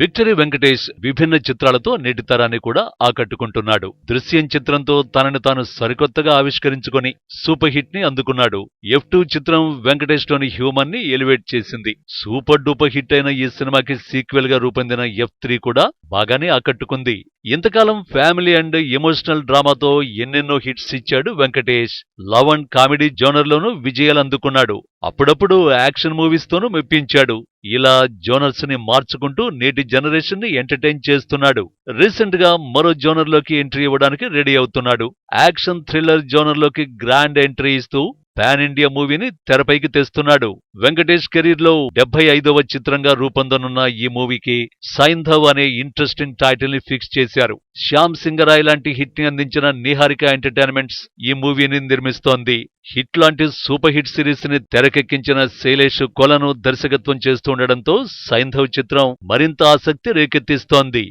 Victory Venkatesh విభిన్న చిత్రాలతో నేటి తరాన్ని కూడా ఆకట్టుకుంటున్నాడు. దృశ్యం చిత్రంతో తనని తాను సరికొత్తగా ఆవిష్కరించుకొని సూపర్ హిట్ని అందుకున్నాడు. ఎఫ్ టూ చిత్రం వెంకటేష్లోని హ్యూమన్ని ఎలివేట్ చేసింది. సూపర్ డూపర్ హిట్ అయిన ఈ సినిమాకి సీక్వెల్గా రూపొందిన ఎఫ్ త్రీ కూడా బాగానే ఆకట్టుకుంది. ఇంతకాలం ఫ్యామిలీ అండ్ ఎమోషనల్ డ్రామాతో ఎన్నెన్నో హిట్స్ ఇచ్చాడు వెంకటేష్. లవ్ అండ్ కామెడీ జోనర్లోనూ విజయాలు అందుకున్నాడు. అప్పుడప్పుడు యాక్షన్ మూవీస్తోనూ మెప్పించాడు. ఇలా జోనర్స్ని మార్చుకుంటూ నేటి జనరేషన్ని ఎంటర్టైన్ చేస్తున్నాడు. రీసెంట్గా మరో జోనర్లోకి ఎంట్రీ ఇవ్వడానికి రెడీ అవుతున్నాడు. యాక్షన్ థ్రిల్లర్ జోనర్లోకి గ్రాండ్ ఎంట్రీ ఇస్తూ పాన్ ఇండియా మూవీని తెరపైకి తెస్తున్నాడు. వెంకటేష్ కెరీర్లో డెబ్బై ఐదవ చిత్రంగా రూపొందనున్న ఈ మూవీకి సైంధవ్ అనే ఇంట్రెస్టింగ్ టైటిల్ని ఫిక్స్ చేశారు. శ్యామ్ సింగరాయ్ లాంటి హిట్ని అందించిన నిహారిక ఎంటర్టైన్మెంట్స్ ఈ మూవీని నిర్మిస్తోంది. హిట్ లాంటి సూపర్ హిట్ సిరీస్ని తెరకెక్కించిన శైలేష్ కొలను దర్శకత్వం చేస్తుండటంతో సైంధవ్ చిత్రం మరింత ఆసక్తి రేకెత్తిస్తోంది.